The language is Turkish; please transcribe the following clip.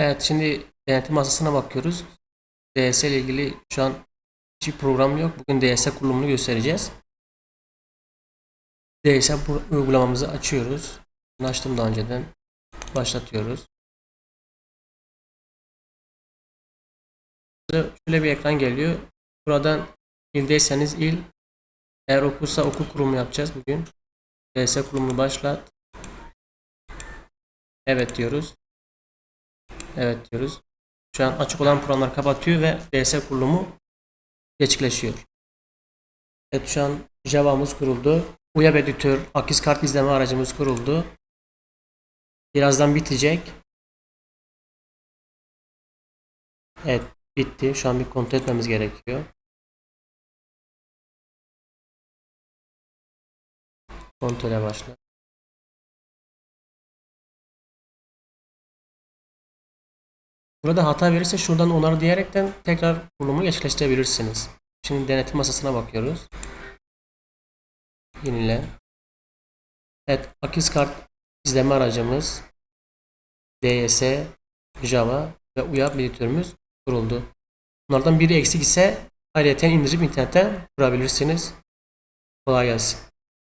Evet şimdi denetim masasına bakıyoruz. DS ile ilgili şu an hiçbir program yok. Bugün DS kurulumunu göstereceğiz. DS uygulamamızı açıyoruz. Bunu açtım daha önceden. Başlatıyoruz. Şöyle bir ekran geliyor. Buradan ildeyseniz il, eğer okulsa okul kurumu yapacağız bugün. DS kurumunu başlat. Evet diyoruz. Evet diyoruz. Şu an açık olan programlar kapatıyor ve DS kurulumu gerçekleşiyor. Evet şu an Java'mız kuruldu. Web editör, akis kart izleme aracımız kuruldu. Birazdan bitecek. Evet bitti. Şu an bir kontrol etmemiz gerekiyor. Kontrole başla. Burada hata verirse şuradan onarı diyerekten tekrar kurulumu gerçekleştirebilirsiniz. Şimdi denetim masasına bakıyoruz. Yenile. Evet, akis kart izleme aracımız DS, Java ve UYAP editörümüz kuruldu. Bunlardan biri eksik ise ayrıca indirip internetten kurabilirsiniz. Kolay gelsin.